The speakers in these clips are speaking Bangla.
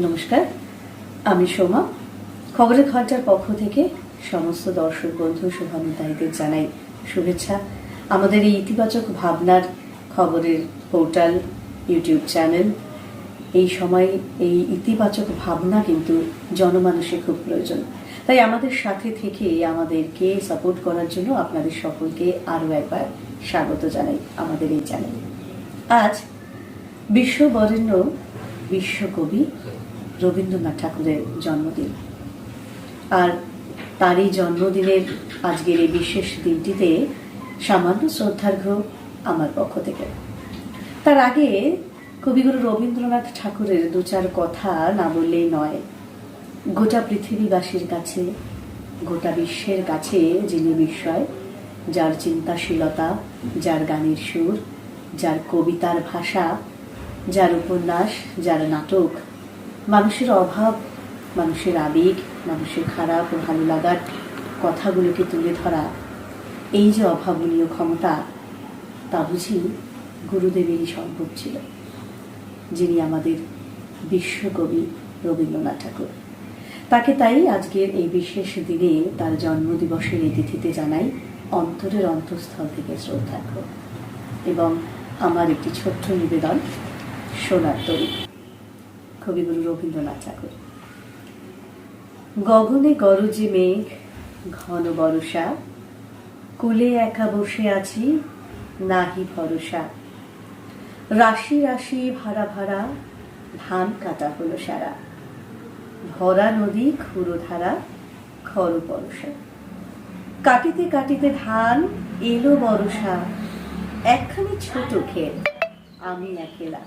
নমস্কার। আমি সোমা। খবরের ঘণ্টার পক্ষ থেকে সমস্ত দর্শক বন্ধু শুভানুদায়ীদের জানাই শুভেচ্ছা। আমাদের এই ইতিবাচক ভাবনার খবরের পোর্টাল, ইউটিউব চ্যানেল, এই সময় এই ইতিবাচক ভাবনা কিন্তু জনমানসে খুব প্রয়োজন। তাই আমাদের সাথে থেকে আমাদেরকে সাপোর্ট করার জন্য আপনাদের সকলকে আরও একবার স্বাগত জানাই আমাদের এই চ্যানেলে। আজ বিশ্ববরেণ্য বিশ্বকবি রবীন্দ্রনাথ ঠাকুরের জন্মদিন। আর তার এই জন্মদিনের আজকের এই বিশেষ দিনটিতে সামান্য শ্রদ্ধার্ঘ্য আমার পক্ষ থেকে। তার আগে কবিগুরু রবীন্দ্রনাথ ঠাকুরের দু চার কথা না বললেই নয়। গোটা পৃথিবীবাসীর কাছে, গোটা বিশ্বের কাছে যিনি বিস্ময়, যার চিন্তাশীলতা, যার গানের সুর, যার কবিতার ভাষা, যার উপন্যাস, যার নাটক মানুষের অভাব, মানুষের আবেগ, মানুষের খারাপ ও ভালো লাগার কথাগুলোকে তুলে ধরা, এই যে অভাবনীয় ক্ষমতা, তা বুঝি গুরুদেবেরই সম্ভব ছিল, যিনি আমাদের বিশ্বকবি রবীন্দ্রনাথ ঠাকুর। তাকে তাই আজকের এই বিশেষ দিনে তার জন্মদিবসের এই তিথিতে জানাই অন্তরের অন্তঃস্থল থেকে শ্রদ্ধার্ঘ্য। এবং আমার একটি ছোট্ট নিবেদন, সোনার তরী। কবিগুরু রবীন্দ্রনাথ ঠাকুর। গগনে গরজে মেঘ, ঘন বরষা, কুলে একা বসে আছি, নাহি ভরসা। রাশি রাশি ভাড়া ভাড়া, ধান কাটা হলো সারা। ভরা নদী ক্ষুরো ধারা খর বরষা। কাটিতে কাটিতে ধান, এলো বরষা। একখানি ছোট ক্ষেত, আমি একেলা।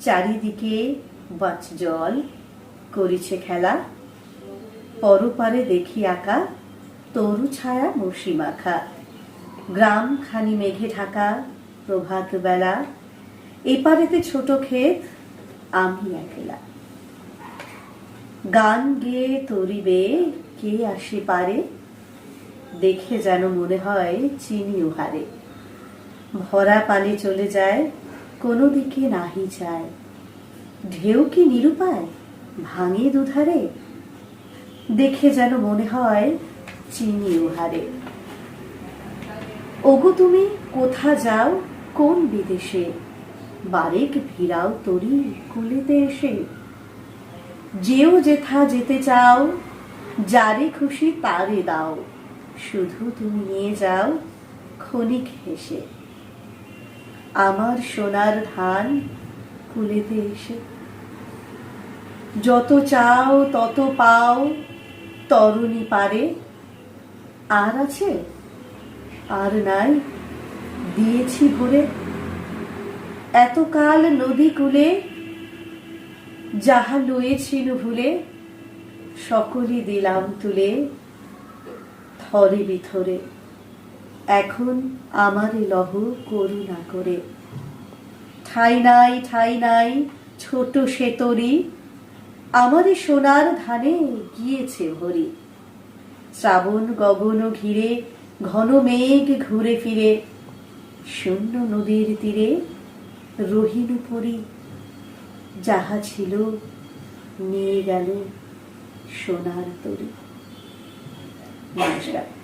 চারিদিকে বাচ জল, করিছে খেলা। পরপারে দেখি আঁকা, তরু ছায়া মসি মাখা। গ্রাম খানি মেঘে ঢাকা, প্রভাত বেলা। এপারেতে ছোট ক্ষেত, আমি একলা। গান গেয়ে তরিবে, কে আসে পারে? দেখে যেন মনে হয় চিনি উহারে। ভরা পানি চলে যায়, কোনো দিকে নাহি যায়। ঢেউ কি নিরুপায়? ভাঙে দুধারে? দেখে যেন মনে হয় চিনি উহারে। ওগো তুমি, কোথা যাও? কোন বিদেশে? বারেক ভিড়াও তরি কুলেতে এসে। যেও যেথা যেতে চাও, যারে খুশি তারে দাও। শুধু তুমি নিয়ে যাও ক্ষণিক হেসে। আমার সোনার ধান কুলেতে এসে যত চাও, তত পাও, তরুণী পারে। আর আছে? আর নাই? দিয়েছি ভরে। এতকাল নদী কূলে, যাহা লয়েছিল ভুলে, সকলই দিলাম তুলে থরে বিথরে। এখন আমারে লহ করুণা করে। ঠাই নাই ঠাই নাই, ছোট সেতরি আমাদের সোনার ধানে গিয়েছে ভরি শ্রাবণ গগন ঘিরে, ঘন মেঘ ঘুরে ফিরে, শূন্য নদীর তীরে রহিন পরি। যাহা ছিল, নিয়ে গেল সোনার তরি। নমস্কার।